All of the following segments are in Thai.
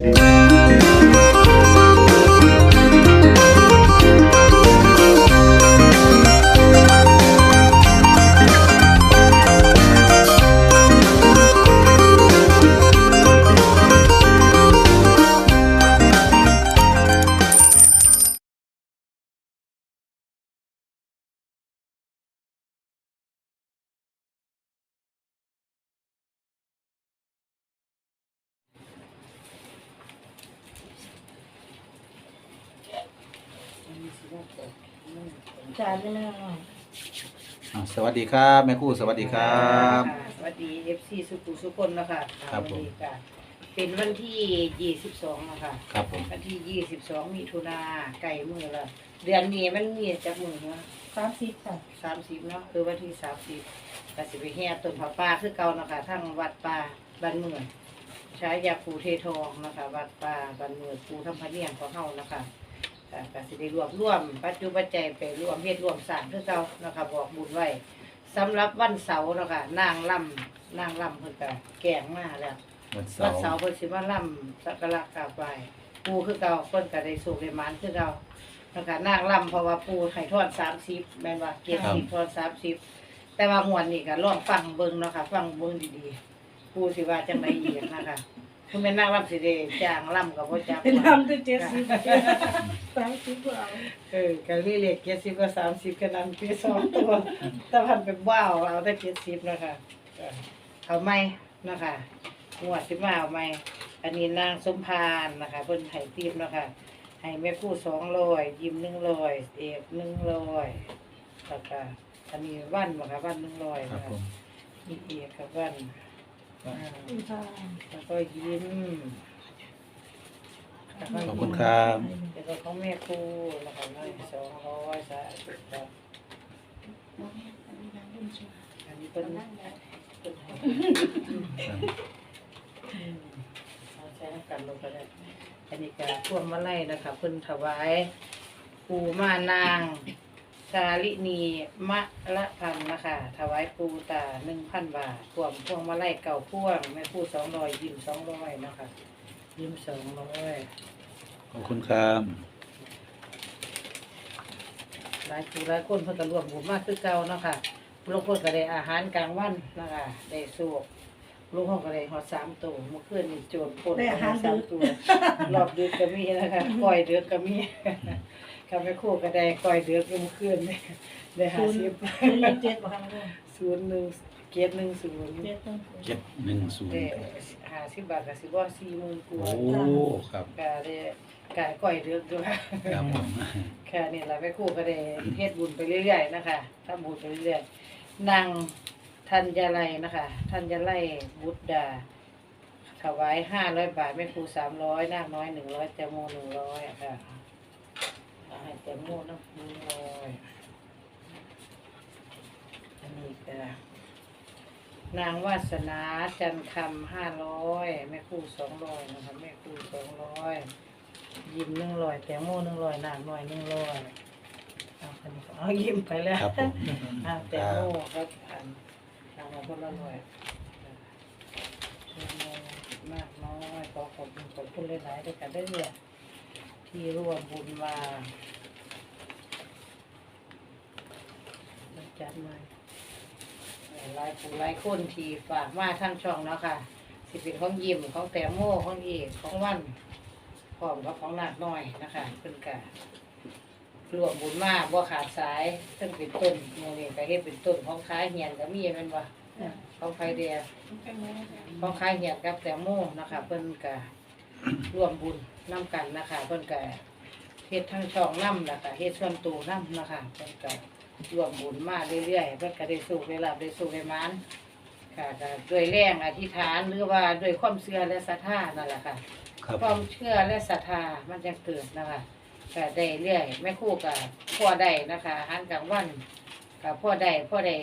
Música จานไม่น่าอ่าสวัสดีครับแม่ครู่สวัสดีครับ สวัสดีเอฟซีสุขุสุคนนะคะครับผมวันนี้ก็เป็นวันที่ยี่สิบสองนะคะครับผมวันที่ยี่สิบสองมิถุนาไก่มือละเดือนนี้มันมีจากมือเนาะสามสิบค่ะสามสิบเนาะคือวันที่สามสิบก็สิไปแห่ต้นผาป่าคือเก่านะคะทั้งวัดป่าบ้านเมืองใช้ยาปูเททองนะคะ วัดป่าบ้านเมืองปูทำพะเนียงของเฮานะคะ ก็ก็สิได้รวบรวมปัจจุบันใจยไปรวมเฮ็ดรวมสร้างคือเก่านะคะบอกบุญไว้สำหรับวันเสาร์เนาะคะนางล่ำนางล่ำเพิ่นก็แกงมาแล้ว วันเสาวันร์เสาร์เพิ่นสิมาล่ำสักการะกราบไหว้ปูคือเก่าเพิ่นก็ได้สุขได้หมานคือเก่านะคะนางล่ำเพราะว่าปูให้ทอด30แม่นว่าเก็บสิทอด30 แต่ว่าหวนนี่ก็ลองฟังเบิ่งเนาะค่ะ ฟังเบิ่งดีๆปูสิว่าจังไดอีกนะคะ คือแม่นนางล่ำสิได้จ้างล่ำก็บ่จักเป็นลำเป็นเจ็ดสิบสามสิบกว่าเอาเออก็เรียก70กับ30ก็นำปีสองตัวแต่พันเป็นว้าวเอาแต่70นะคะเออเอาไหมนะคะงวดสิมาเอาไหมอันนี้นางสมพานนะคะเพิ่นไห้ตีมเนาะคะให้แม่คู่สองร้อยยิ้มหนึ่งร้อยเอกหนึ่งร้อยแล้วก็อันนี้วันบ่คะวันหนึ่งร้อยครับนะผคะมอีเอกกับวันอ่าคุณค่ะ แล้วก็ยิ้มขอบคุณครับแล้วก็ของแม่คู่นะคะร้อยสองร้อยสามสิบครับอันนี้เพิ่นเพิ่นให้อืมเอาใช้น้ำกันลงไปได้อันนี้ก็พวงมาลัยนะคะเพิ่นถวายปูมานาง กาลินีมะละพันธ์นะคะ ถวายปูตาหนึ่งพันบาทพวงพวงมาลัยเก่าพวงแม่ปูสองร้อยยิ้มสองร้อยนะคะยิ้มสองร้อยขอบคุณครับหลายผู้หลายคนเพิ่นก็รวมบุญมากคือเก่าเนาะค่ะบางคนก็ได้อาหารกลางวันนะคะได้สูบลูกห้องก็ได้หอดสามตัวเมื่อคืนนี่โจรปล้นเสามตัวรอบดึกก็มีนะคะก้อยเดือกก็มี คำไปคู่ก็ได้ก้อยเดือกก็เมื่อคืนนี่ได้หาสิบเป็นเจ็ดบ่ค่ะแม่ศูนย์หนึ่งเกียรหนึ่งศูนย์เจ็ดต้องเจ็ดหนึ่งศูนได้ย์หาสิบบาทกับสิบว่าสี่หมื่นกโอ้ว่าครับก็ได้กายก้อยเดือกด้วยครับผมแค่นี้แหละแม่ครู่ก็ได้เฮ็ดบุญไปเรื่อยๆนะคะทำบุญไปเรื่อยๆนางธัญไลนะคะธัญไลบุตรดาถวายห้าร้อยบาทแม่ครูสามร้อยนาคน้อยหนึ่งร้อยแตงโมหนึ่งร้อยค่ะเอาให้ แตงโมน้ำหนึ่งร้อยอันนี้ก็นางวาสนาจันคำห้าร้อยแม่ครูสองร้อยนะคะแม่ครูสองร้อยยิ้มหนึ่งร้อยแตงโมหนึ่งร้อยนาคน้อยหนึ่งร้อยเอาอันนี้ก็เอายิ้มไปแล้วครับผม อ่าแตงโมก็อันนางมาคนละร้อยมากน้อยขอขอบคุณขอบคุณหลายๆด้วยกันได้เนี่ยที่ร่วมบุญมา จัดมาหลายผู้หลายคนที่ฝากมาทั้งช่องเนาะค่ะ สิเป็นของยิมของแตงโมของเอกของวันพร้อมกับของนาคน้อยนะคะเป็นการวมบุญมากบ่ขาดสายซึ่งเป็นต้นโมนี่ก็เฮ็ดเป็นต้นของค้ายเหียนก็มีแม่นบ่ของไฟเดียพองค้ายเหียดกับแตงโมนะคะเพิ่นก็ร่วมบุญนํกันนะคะเพิ่นก็เฮ็ดทั้งช่องน้ำนะคะเฮ็ดส่วนตัวน้ำนะคะเพิ่นก็ ร่วมบุญมาเรื่อยๆเพิ่นก็ได้สู้ได้รับได้สู้ได้มานค่ะก็ด้วยแรงอธิษฐานหรือว่าด้วยความเชื่อและศรัทธานั่นแหละค่ะครับ ความเชื่อและศรัทธามันจะเกิดนะคะก็ได้เรื่อยแม่ครู่กับพ่อได้นะคะอาหารกลางวันกับพ่อได้พ่อได้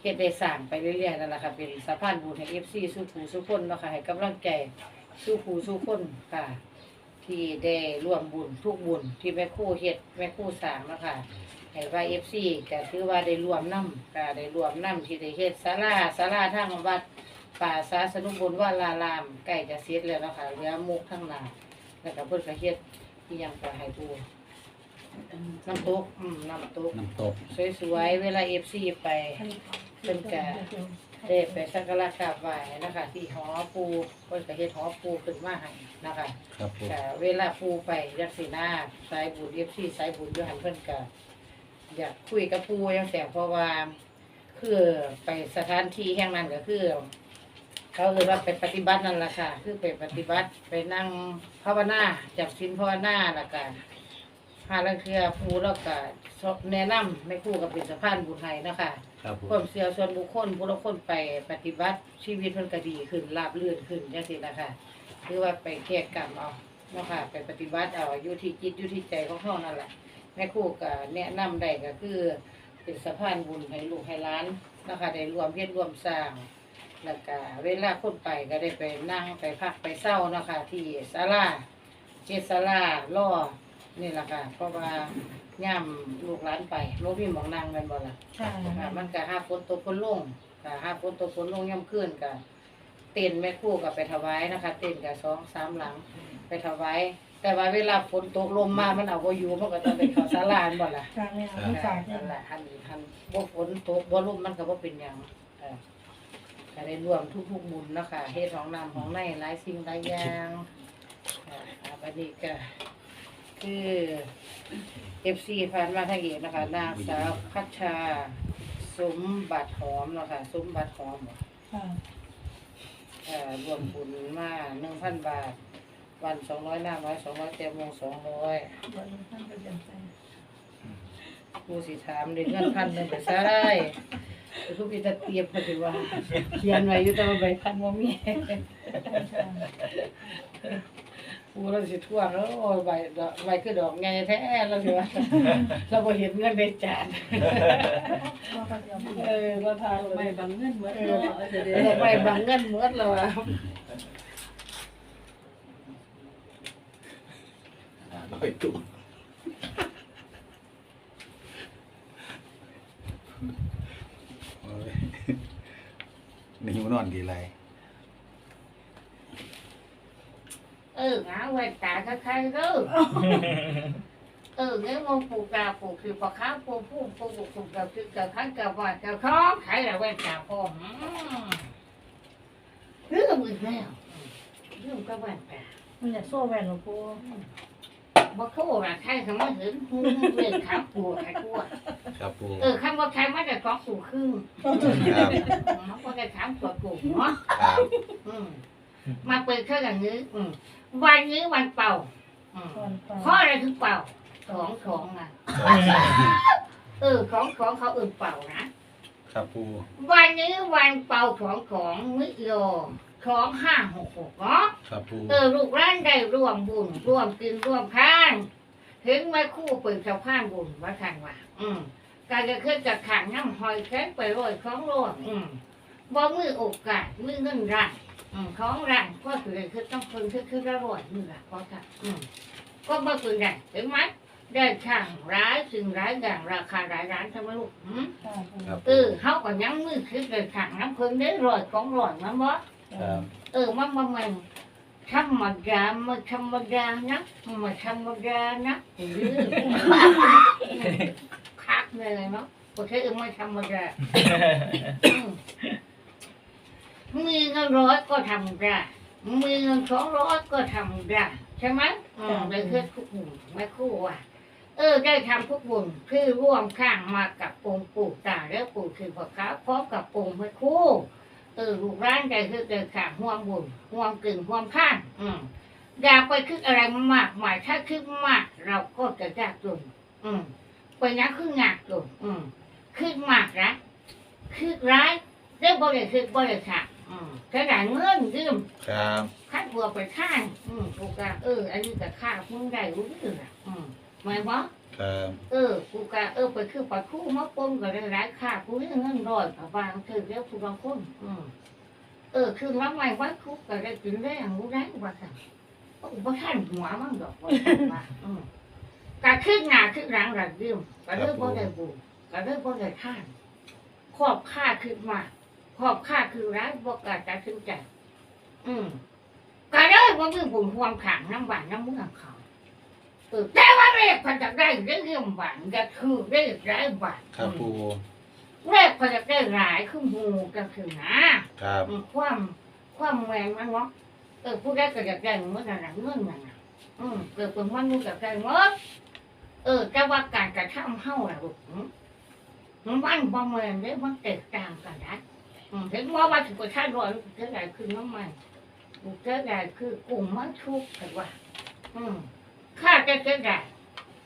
เฮ็ดได้สร้างไปเรื่อยๆนั่นแหละค่ะเป็นสะพานบุญให้เอฟซีสู้ผู้สู้คนเนาะค่ะให้กำลังใจสู้ผู้สู้คนค่ะ ที่ได้ร่วมบุญทุกบุญที่แม่ครู่เฮ็ดแม่ครู่สร้างเนาะค่ะ ให้ว่าเอฟซีก็ถือว่าได้รวมน้ำก็ได้รวมน้ำที่ได้เฮ็ดศาลาศาลาทางวัดป่าสาสนุบุญว่าลารามใกล้จะเสร็จแล้วนะคะเหลือมุกทั้งหนาแล้วก็เพิ่นก็เฮ็ดที่ยังก็ให้ปูน้ำตกอืมน้ำตกน้ำตกสวยๆเวลา FC ไปเป็นกะได้ไปสักการะกราบไหว้นะคะ ที่หอปูเพิ่นก็เฮ็ดหอปูขึ้นมาให้นะคะครับปูก็เวลาปูไปจักสิหน้าสายบุญ FC สายบุญอยู่หันเพิ่นก็ อยากคุยกับปูจังซี่เพราะว่า คือไปสถานที่แห่งนั้นก็คือ เขาเรียกว่าไปปฏิบัตินั่นแหละค่ะ คือไปปฏิบัติไปนั่งภาวนาจับสินภาวนาแล้วก็หาลังเทือปูแล้วก็แนะนำไม่คู่กับเป็นสะพานบุญไทยนาะคะครับปูความเสียส่วนบุคคลผู้ละคนไปปฏิบัติชีวิตมันก็ดีขึ้นราบรื่นขึ้นจังซี่นะคะคือว่าไปแก้กรรมเอาเนาะค่ะ ไปปฏิบัติเอาอยู่ที่จิตอยู่ที่ใจของเฮานั่นแหละแม่ครู่ก็แนะนำได้ก็คือเป็นสะพานบุญให้ลูกให้หล้านนะคะได้รวมเฮ็ดรรวมสร้างแล้วก็เวลาคนไปก็ได้ไปนั่งไปพักไปเศร้านะคะที่ศาลาเจศาลาล่อนี่แหละค่ะเพราะว่าย่ำลูกหลานไปโมพี่หมองนางกันบ่ล่ะค่ะค่ะ มันก็ห้าฝนตกฝนลงค่ะห้าฝนตกฝนลงย่ำขึ้นก็เต้นแม่ครู่กับไปถวายนะคะ เต้นกับสองสามหลังไปถวาย แต่ว่าเวลาฝนตกลมมา มันเอาบ่อยู่มันก็ต้องไปเข้าศาลาบ่ล่ะค่ะเนี่ยมันฝากเนี่นั่ยนแหละหันหันบ่ฝนตกบ่ลมมันก็บ่เป็นหยังเออก็ได้รวมทุกๆบุญเนาะค่ะเฮ็ดของน้ำของในหลายสิ่งหลายอย่างอ่าอ่าบัดนี้ก็คือ FC ผ่านมาทางเอกนะคะนางสาวพัชชา สมบัติหอมเนาะค่ะสมบัติหอม ค่ะ เอ่อรวมบุญมา1,000บาท วัน200หน้าร้อย200เต็มวง200วันนี้ท่านประจำใจกูสิถามเด็กเงินพันหนึ่งไปซะได้ทุกทีจะเตรียมพอดีว่าเขียนไว้อยู่แต่ว่าใบพันว่ามีกูเราสิทั่วแล้วโอ้ยใบดอกใบคือดอกไงแท้เราสิว่าเราบ่เห็นเงินในจานว่าก็จะเออเราทานไม่ไม่บางเงินเหมือนเอเดิอมเดี๋ยวเออใบบังเงินหมดแล้วอ่ะร้อยตัวโอ้ยนี่หิวนอนกี่ไรเออหาไว้ตาใครๆเด้อเออเงี้ยมองปลูกกาปลูกคือปลาข้าวปลูกผู้ปลูกปลูกกับคือกับข้างกับว่ากับข้องขายแล้วไว้ตาพ่ออืมเรื่องอีกแล้วเรื่องก็ว่าแต่มันอยากโซ่แหวนหลวงปู่ บ่เข้าว่าใครคำว่าเห็นหูเรื่องขาปูใครกลัวครับปูเออคำว่าใครมาจากกองสู่ครึ่งครับมันก็จะถามตัวกูเนาะครับอืมมาเปิดเครื่องอย่างนี้อืมวันนี้วันเป่าอืมก่อนต่อข้ออะไรคือเป่าของของอะ สองสามเออของของเขาอื่นเป่านะครับปูวันนี้วันเป่าของของมิโย ของห้าหกหกเนาะครับปูเออลูกร้านได้ร่วมบุญร่วมกินร่วมข้านถึงไม่คู่เปิดเจ้าข้านบุญว่าทางว่า อืมการจะขึ้นจากขังน้ำหอยแข้งไปโรยของร่วมอืมบ่มือโอกาสมือเงินรังอืมของรังก็คือคือต้องคนคือคือระรวยมือละเพราะค่ะอืมก็บ่คือได้เห็นไหมได้ช่างร้ายสิ่งร้ายอย่างราคาหลายร้านทำไมลูกอืมค่ะครับเออเขาก็ยังมือคือเลยขังน้ำเพิ่นได้รอยของรอยมันบ่ ครับเออมันมันมันธรรมดามันธรรมดานะมันธรรมดานะคือคักเลยเนาะเพราะเธอไม่ธรรมดามีเงินร้อยก็ทำได้มีเงินสองร้อยก็ทำได้ใช่ไหมอืมได้เพื่อทุกบุญไม่คู่อะเออได้ทำทุกบุญคือร่วมข้างมากับองค์ปู่ตาและปู่คือพ่อค้าพร้อมกับองค์ไม่คู่ เออลูกร้านใจคือเดินขาห่วงบุญห่วงกึ่งห่วงข้างอืมอย่าไปคิดอะไรมากมายถ้าคิดมาก เราก็จะยากจนอืมไปนักขึ้นหนักจนอืมคิดมากนะคิดร้ายเรื่องบริคิดบริขาอืมกระดาษเงินยืมครับคัดบัวไปข้างอืมกูกะเออ อันนี้ก็ค่ามึงได้รู้เรื่องอะอืมหมายว่า ครับเออกูกะเออไปคือไปคู่มาปนก็ได้หลายค่ากูเรื่องเงินร้อยกับบางคือเรียกกูบางคนอืมเออคือว่าไม่ว่าคุกก็ได้กินได้อย่างรู้ได้ว่าสั่งโอ้บ่ท่านหัวมั่งดอกว่าซั่นว่าอืมกะขึ้นหน้าขึ้นหลังระดื่มกะเรื่องบ่ได้บุญกะเรื่องบ่ได้ท่านครอบค่าขึ้นมาพขอบค่าคือร้ายบอกกาจะถึงใจอืมก็ได้ว่ามีบุญความขังน้ำหวานน้ำเมืองเขาเออ แต่ว่าเลขพันจะได้เรื่องหวานจะคือได้ร้ายหวานครับปูเลขพันจะได้หลายคือหมูก็คือนะครับอืมความความแหวนมันเนาะเออผู้ได้ก็จะได้เมื่อไหร่เงื่อนนั่นน่ะอืมเกิดเป็นมันมูกับได้หมดเออแต่ว่าการกระทำเฮ้าอะลูกอืมมันบ้านบ่แมนเด้มันแตกต่างกันนะอืมเห็นว่าว่าถึงกระชากร้อนเท่าไหร่คือน้ำมันเท่าไหร่คือกลุ่มมันทุกข์แต่ว่า อืม ข้าจะเท่าไหร่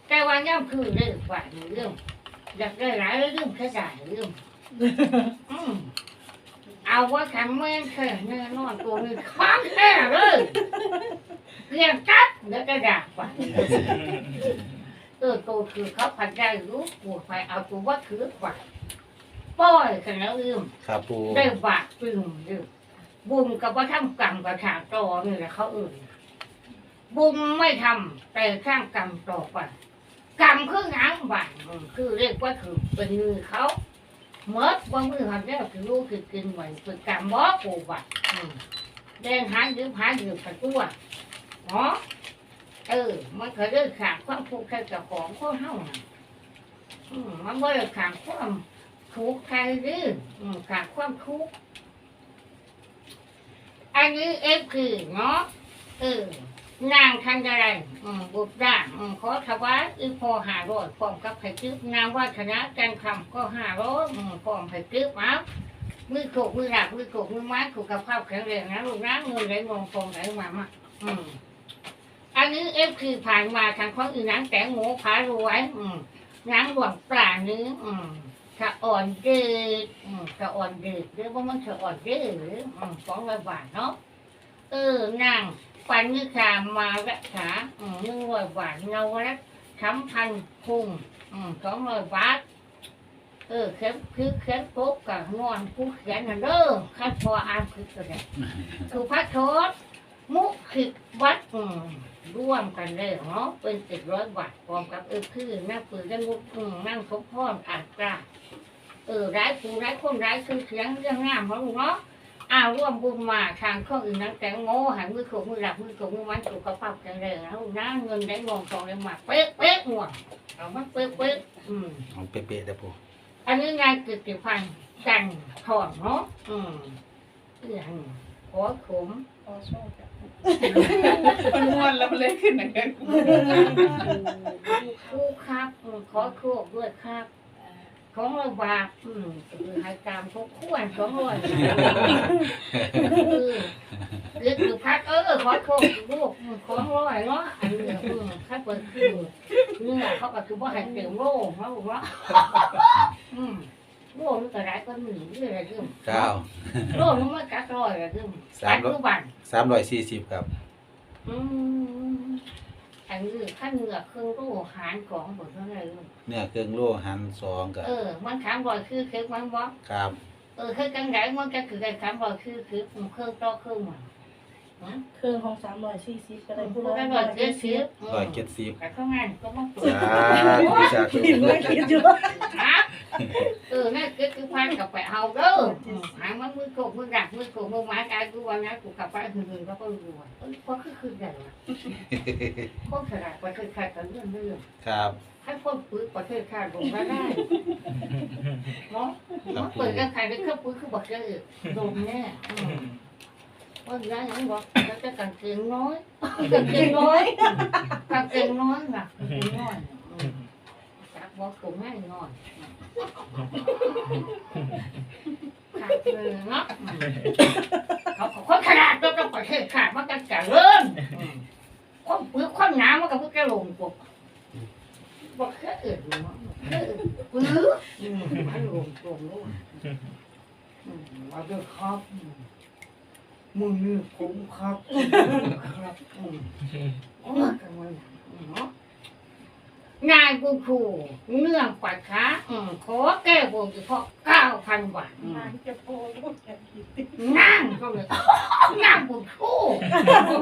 แต่ว่าย่ำคือเรื่องฝ่ายเรื่องอยากได้หลายเรื่องแค่ได้เรื่องอืมเอาว่าขันแม่งแค่แน่นอนตัวนี้ค้างแค่เลยเรียงจัดแล้วก็ด่าฝ่ายเออตัวคือเขาผัดได้รู้ปวดไปเอาตัวว่าถือฝ่ายป้อยกันแล้วลืมครับปูได้บาปปึงดื้อบุญกับว่าทำกรรมกับถางต่อนี่แหละเขาเอื่น บุญไม่ทำแต่สร้างกรรมต่อไปกรรมคือหางบาปอืมคือเรียกว่าถือเป็นมือเขาเมื่อวันมือหันแล้วคือรู้คือกินเหมือนเป็นกรรมบ่ปูบัตแดงหางยืมหางยืมผัดตัวเนาะเออ มันก็เรื่องขาดความผูกพันกับของคนเฮาน่ะอืมมันไม่ได้ขาดความทุกข์ใครดื้อขาดความทุกข์อันนี้เอฟคือเนาะเออ นางทันอะไรอืมบุตรด่างอืมขอถวายอีพอหาร้อยพร้อมกับไผ่จึ๊บนางวาชนะจันคำก็ห้าร้อยอืมพร้อมไผ่จึ๊บเอามือโขกมือหลักมือโขกมือไม้ถูกกับข้าวแข็งแรงนะลูกนะเงินไหลงงฟองไหลมามาอืมอันนี้เอฟคือผ่านมาทางของอีนังแตงโมผารวยอืมนางหลวงปลาเนื้ออืมกะอ่อนเดืดอืมกะอ่อนเดืดหรือว่ามันจะอ่อนเดืดหรืออืมสองร้อยบาทเนาะเออนาง ปันนิคามารักษาอืมหนึ่งร้อยบาทเงารักช้ำพันพุงอืมสองร้อยบาทเออเข็มคือเข็มโป๊กกับงอนผู้เขียนน่ะเด้อขั้นพออ่านคือก็ได้คือพระโทษมุขิดวัดร่วมกันเลยเนาะเป็นเจ็ดร้อยบาทพร้อมกับเออคือนั่งปืนกันมุกนั่งสมพรอ่านกล้าเออร้ายผู้ร้ายคนร้ายคือเสียงเรื่องงามเของลุงเนาะ อ้าวร่วมบุญมาทางข้ออื่นนั้นแต่งโง่หันมือโขกมือหลับมือโขกมือมันสุขภาพแข็งแรงนะลูกนะเงินได้งงทองได้มาเป๊ะเป๊ะหัวเอามาเป๊ะเป๊ะอืมเอาเป๊ะๆเด้อปูอันนี้งานกิจพันธ์กันถอนเนาะอืมเรื่องขอขมขอโชคจ้ะมันม้วนแล้วมันเลยขึ้นอย่างเงี้ยคู่ครับอืมขอโชคด้วยครับ ของเราบาปอืมคือให้ตามพวกควรสองร้อยเออเรียกอยู่พักเออขอโทษลูกอืมของร้อยเนาะอันนี้อืมถ้าเปิดคือเนี่ยเขาก็คือว่าให้เติมโล่เนาะลูกเนาะอืมโล่นี่ก็ได้ก็มีนี่อะไรขึ้นเก้าโล่นี่มันกักร้อยอะไรขึ้นสามร้อยปัจจุบันสามร้อยสี่สิบครับ อืม อันนี้ขั้นเหงือกเครื่องโล่หารของหมดเท่าไหร่ลูกเนื้อเครื่องโลหันสองกับเออ มันถามบ่อยคือคือมันบอกครับเออคือจังไดมันก็คือการถามบ่อยคือคืออืมเครื่องต่อเครื่องมันหืมเครื่องของสามร้อยสี่สิบก็ได้ผู้ผู้ได้ละบ่อยเจ็ดสิบร้อยเจ็ดสิบแต่ข้างงานก็ต้องตรวจสาธุสาธุคิดว่าคิดอยู่ฮะเออนั่นคือคือพันกับไปเอาเด้ออืมหามันมือโกงมือดักมือโกงมือไม้กายกู วันนั้นกูกลับไปหึงๆก็ก็รู้ว่าเออเพราะคือคือใหญ่ว่ะคนฉลาดประเทศชาติกันเรื่องเรื่องครับให้คนปื้ประเทศชาติลงมาได้เนาะมันเปิดกันใครได้เครื่องปื้คือบอกเจอโดนแน่อืมว่าอย่างนั้นบอกแล้วจะกันเกงน้อยกันเกงน้อยกันเกงน้อยน่ะกางเกงน้อยอืมจากบอกกูง่ายน้อยขาดเลยเนาะอืมเขาเขาคนขนาดก็ต้องประเทศชาติมันกันจะเริ่มคนปื้คนหนามันก็เพิ่งจะลงปุ๊บ บอกแค่เอิดเนาะแค่เอิดปื้ออืมมันรวมรวมรวมอืมมาด้วย ครับอืมมึงนี่ผมครับอืมครับอืมโอ้ยกันวันเนาะนายบุญครูเนื่องปัดขาอืมขอแก้บนเฉพาะเก้าพันบาทอืมนางจะโพลูกจะคิดนั่งก็เลยนั่งบุญครู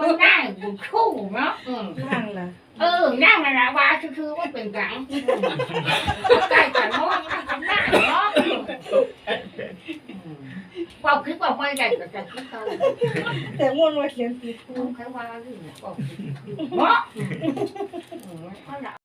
มันนั่งบุญครูเนาะอืม นั่งล่ะเออนั่งนะนะว่าคือๆว่าเป็นกัง 感个感地方了。等 我我。